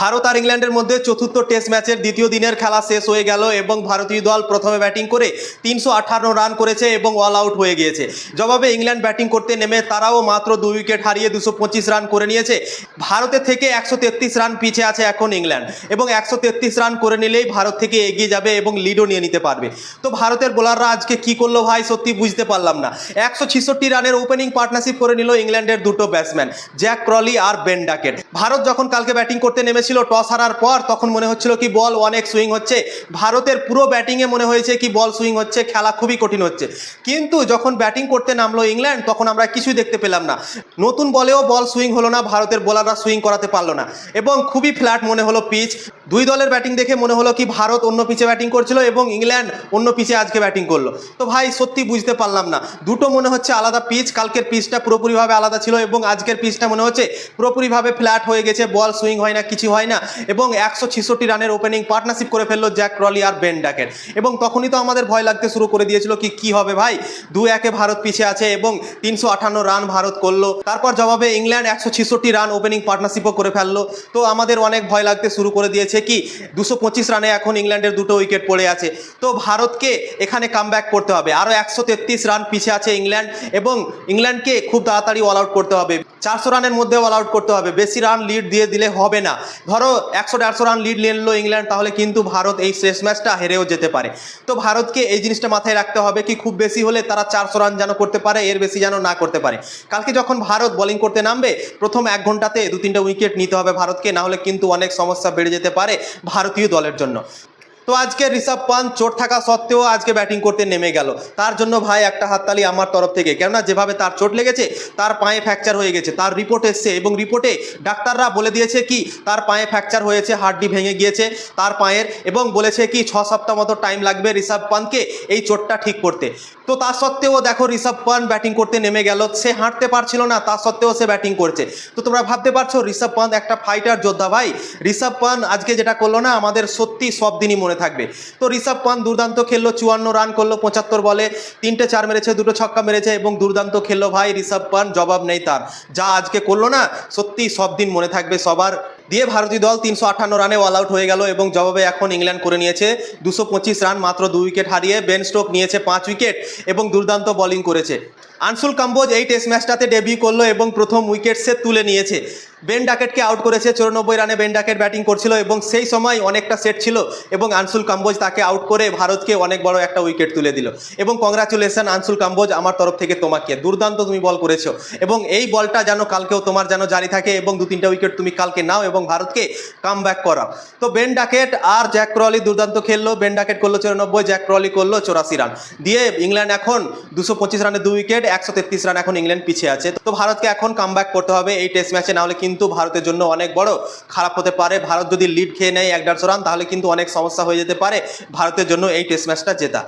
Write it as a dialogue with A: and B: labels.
A: ভারত আর ইংল্যান্ডের মধ্যে চতুর্থ টেস্ট ম্যাচের দ্বিতীয় দিনের খেলা শেষ হয়ে গেল এবং ভারতীয় দল প্রথমে ব্যাটিং করে তিনশো রান করেছে এবং অল আউট হয়ে গিয়েছে। জবাবে ইংল্যান্ড ব্যাটিং করতে নেমে তারাও মাত্র দুই উইকেট হারিয়ে দুশো রান করে নিয়েছে। ভারতের থেকে একশো তেত্রিশ রান পিছিয়ে আছে এখন ইংল্যান্ড এবং একশো তেত্রিশ রান করে নিলেই ভারত থেকে এগিয়ে যাবে এবং লিডও নিয়ে নিতে পারবে। তো ভারতের বোলাররা আজকে কি করল ভাই? সত্যি বুঝতে পারলাম না। একশো রানের ওপেনিং পার্টনারশিপ করে নিল ইংল্যান্ডের দুটো ব্যাটসম্যান জ্যাক ক্রলি আর বেন ডাকেট ভারত যখন কালকে ব্যাটিং করতে নেমেছিল টস হারার পর তখন মনে হচ্ছিল কি বল অনেক সুইং হচ্ছে। ভারতের পুরো ব্যাটিংয়ে মনে হয়েছে কি বল সুইং হচ্ছে, খেলা খুবই কঠিন হচ্ছে। কিন্তু যখন ব্যাটিং করতে নামলো ইংল্যান্ড, তখন আমরা কিছুই দেখতে পেলাম না। নতুন বলেও বল সুইং হলো না, ভারতের বোলাররা সুইং করাতে পারল না। এবং খুবই ফ্ল্যাট মনে হলো পিচ দুই দলের ব্যাটিং দেখে মনে হলো কি ভারত অন্য পিচে ব্যাটিং করছিল এবং ইংল্যান্ড অন্য পিচে আজকে ব্যাটিং করল। তো ভাই, সত্যি বুঝতে পারলাম না। দুটো মনে হচ্ছে আলাদা পিচ, কালকের পিচটা পুরোপুরিভাবে আলাদা ছিল এবং আজকের পিচটা মনে হচ্ছে পুরোপুরিভাবে ফ্ল্যাট হয়ে গেছে, বল সুইং হয় না, কিছু হয় না এবং একশো ছেষট্টি রানের ওপেনিং পার্টনারশিপ করে ফেলল জ্যাক ক্রলি আর বেন ডাকের। এবং তখনই তো আমাদের ভয় লাগতে শুরু করে দিয়েছিল কি কি হবে ভাই? দু একে ভারত পিছিয়ে আছে এবং তিনশো আঠান্ন রান ভারত করল। তারপর জবাবে ইংল্যান্ড একশো ছেষট্টি রান ওপেনিং পার্টনারশিপও করে ফেলল। তো আমাদের অনেক ভয় লাগতে শুরু করে দিয়েছে কি দুশো পঁচিশ রানে এখন ইংল্যান্ডের দুটো উইকেট পড়ে আছে। তো ভারতকে এখানে কাম করতে হবে। আরও একশো তেত্রিশ রান পিছিয়ে আছে ইংল্যান্ড এবং ইংল্যান্ডকে খুব তাড়াতাড়ি অল আউট করতে হবে। চারশো রানের মধ্যে অল আউট করতে হবে। বেশি রান লিড দিয়ে দিলে হবে না। ধরো একশো দেড়শো রান লিড নিয়ে নিলো ইংল্যান্ড, তাহলে কিন্তু ভারত এই শেষ ম্যাচটা হেরেও যেতে পারে। তো ভারতকে এই জিনিসটা মাথায় রাখতে হবে কি, খুব বেশি হলে তারা চারশো রান যেন করতে পারে, এর বেশি যেন না করতে পারে। কালকে যখন ভারত বোলিং করতে নামবে, প্রথম এক ঘন্টাতে দু তিনটা উইকেট নিতে হবে ভারতকে, না হলে কিন্তু অনেক সমস্যা বেড়ে যেতে পারে ভারতীয় দলের জন্য। তো আজকে ঋষভ পান্ত চোট থাকা সত্ত্বেও আজকে ব্যাটিং করতে নেমে গেল। তার জন্য ভাই একটা হাততালি আমার তরফ থেকে। কেননা যেভাবে তার চোট লেগেছে, তার পায়ে ফ্র্যাকচার হয়ে গেছে, তার রিপোর্ট এসছে এবং রিপোর্টে ডাক্তাররা বলে দিয়েছে কি, তার পায়ে ফ্র্যাকচার হয়েছে, হাড্ডি ভেঙে গিয়েছে তার পায়ের এবং বলেছে কি, ছ সপ্তাহ মতো টাইম লাগবে ঋষভ পান্তকে এই চোটটা ঠিক করতে। তো তা সত্ত্বেও দেখো ঋষভ পান্ত ব্যাটিং করতে নেমে গেল। সে হাঁটতে পারছিল না, তা সত্ত্বেও সে ব্যাটিং করছে। তো তোমরা ভাবতে পারছ ঋষভ পান্ত একটা ফাইটার যোদ্ধা ভাই। ঋষভ পান্ত আজকে যেটা করল না, আমাদের সত্যি সব দিনই মনে থাকবে। তো ঋষভ পান্ত দুর্দান্ত খেললো, চুয়ান্ন রান করল, পঁচাত্তর বলে। তিনটে চার মেরেছে, দুটো ছক্কা মেরেছে এবং দুর্দান্ত খেললো ভাই ঋষভ পান্ত জবাব নেই তার। যা আজকে করল না, সত্যি সব দিন মনে থাকবে সবার। দিয়ে ভারতীয় দল তিনশো আটান্ন রানে অল আউট হয়ে গেল এবং জবাবে এখন ইংল্যান্ড করে নিয়েছে দুশো পঁচিশ রান, মাত্র দুই উইকেট হারিয়ে বেন স্টোক নিয়েছে পাঁচ উইকেট এবং দুর্দান্ত বোলিং করেছে। আনসুল কাম্বোজ এই টেস্ট ম্যাচটাতে ডেবিউ করল এবং প্রথম উইকেট সে তুলে নিয়েছে। বেন ডাকেটকে আউট করেছে। চৌরানব্বই রানে বেন ডাকেট ব্যাটিং করছিল এবং সেই সময় অনেকটা সেট ছিল এবং আনসুল কাম্বোজ তাকে আউট করে ভারতকে অনেক বড় একটা উইকেট তুলে দিল। এবং কংগ্রাচুলেশন আনসুল কাম্বোজ আমার তরফ থেকে তোমাকে। দুর্দান্ত তুমি বল করেছ। এবং এই বলটা যেন কালকেও তোমার যেন জারি থাকে এবং দু তিনটা উইকেট তুমি কালকে নাও এবং ভারতকে কাম ব্যাক করাও। তো বেন ডাকেট আর জ্যাক ক্রলি দুর্দান্ত খেললো। বেন ডাকেট করল চৌরানব্বই জ্যাক ক্রলি করল চৌরাশি রান। দিয়ে ইংল্যান্ড এখন দুশো পঁচিশ রানে দুই উইকেট একশো তেত্রিশ রান এখন ইংল্যান্ড পিছিয়ে আছে। তো ভারতকে এখন কাম ব্যাক করতে হবে এই টেস্ট ম্যাচে নাহলে কিন্তু ভারতের জন্য অনেক বড়। খারাপ হতে পারে, ভারত যদি লিড খেয়ে নেয় এক দেড়শো রান তাহলে কিন্তু অনেক সমস্যা হয়ে যেতে পারে। ভারতের জন্য এই টেস্ট ম্যাচটা জেতা।